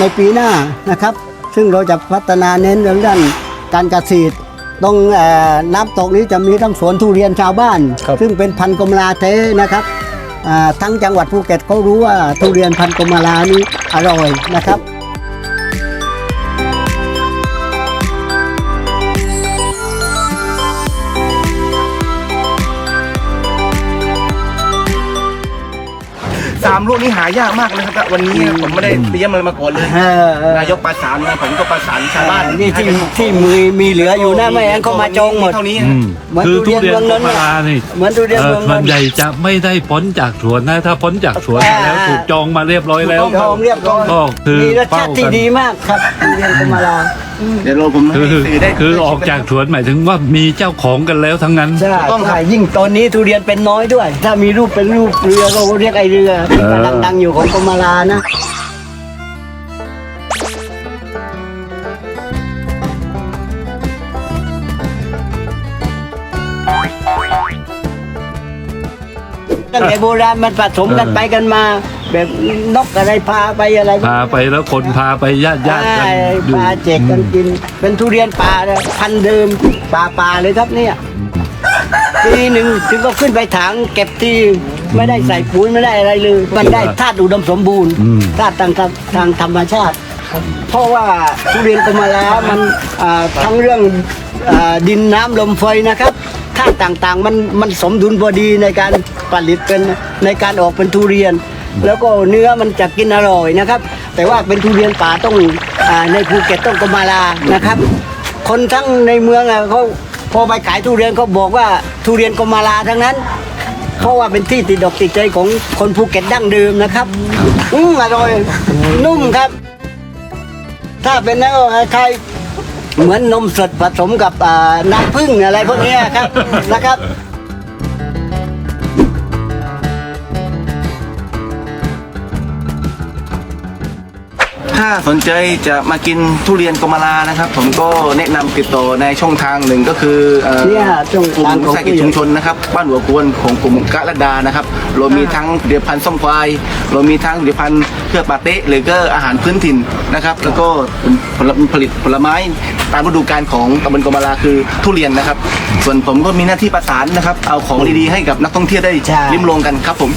ในปีหน้านะครับ ซึ่งเราจะพัฒนาเน้นเรื่องด้านการเกษตรตรงเอ่อน้ำตกนี้จะมีทั้งสวนทุเรียนชาวบ้านครับซึ่งเป็นพันธุ์กมลาเทนะครับอ่าทั้งจังหวัดภูเก็ตเขารู้ว่าทุเรียนพันธุ์กมลานี้อร่อยนะครับ สามลูกนี้หายากมากเลยครับวันนี้ผมไม่ได้เตรียมอะไรมาก่อนเลยเออเออนายกประสานมาผมก็ประสานชาวบ้านนี่ที่ที่มือมีเหลืออยู่นะไม่งั้นเขามาจองหมดเท่านี้อืมเหมือนคือทุทุเรีเรียยนนเมืองนนท์กมลานี่เหมือนทุเรียนเอ่อเมืองนส่วนนท์ใหญ่จะไม่ได้พ้นจากสวนนะถ้าพ้นจากสวนมาแล้วอ่าถูกจองมาเรียบร้อยแล้วจองเรียบร้อยก็คือมีรสชาติที่เฝ้ากันดีมากครับทุเรียนกมลา เดี๋ยวเราผมให้คือสื่อได้คือออกจากสวนหมายถึงว่ามีเจ้าของกันแล้วทั้งนั้น ใช่ต้องครับใช่ยิ่งตอนนี้ทุเรียนเป็นน้อยด้วย ถ้ามีรูปเป็นรูปเรือก็เรียกไอเรือเออดังๆอยู่ของกมลานะตั้งแต่โบราณมันผสมกันไปกันมา แบบนกอะไรพาไปอะไรพาไปแล้วคนพาไปญาติญาติกันใช่อยู่ปลาเจกกันกิน เป็นทุเรียนป่าเลยพันธุ์เดิมป่าป่าเลยครับเนี่ยปีหนึ่งถึงก็ขึ้นไปถังเก็บทีไม่ได้ใส่ปุ๋ยไม่ได้อะไรเลย มันได้ธาตุอุดมสมบูรณ์อืมธาตุทางธรรมทางธรรมชาติ เพราะว่าทุเรียนกมาแล้วมันอ่าทั้งเรื่องอาดินน้ำลมไฟนะครับธาตุต่างๆ มันมันสมดุลพอดีในการผลิตเป็นในการออกเป็นทุเรียน แล้วก็เนื้อมันจะกินอร่อยนะครับ แต่ว่าเป็นทุเรียนป่าต้องอในภูเก็ตต้องกมาลานะครับ คนทั้งในเมืองอะเขาพอไปขายทุเรียนเขาบอกว่าทุเรียนกมาลาทั้งนั้น เพราะว่าเป็นที่ติดดอกติดใจของคนภูเก็ตดั้งเดิมนะครับอืมอร่อยนุ่มครับ ถ้าเป็นแล้วใครเหมือนนมสดผสมกับน้ำผึ้งอะไรพวกนี้ครับนะครับ ถ้าสนใจจะมากินทุเรียนกมลานะครับ ผมก็แนะนำติดต่อในช่องทางหนึ่งก็คือเอ่อเนี่ยช่องกลุ่ทางมของ วิสาหกิจชุมชนนะครับบ้านหัวกวนของกลุ่มกะละดานะครับเรามีทั้งผลิตภัณฑ์ส้มควายเรามีทั้งผลิตภัณฑ์เครื่องปาเต้หรือก็อาหารพื้นถิ่นนะครับแล้วก็ผลผลิตผลไม้ตามฤดูกาลของตำบลกมลาคือทุเรียนนะครับ ส่วนผมก็มีหน้าที่ประสานนะครับเอาของดีๆให้กับนักท่องเที่ยวได้ใช่ ลิ้มลองกันครับผม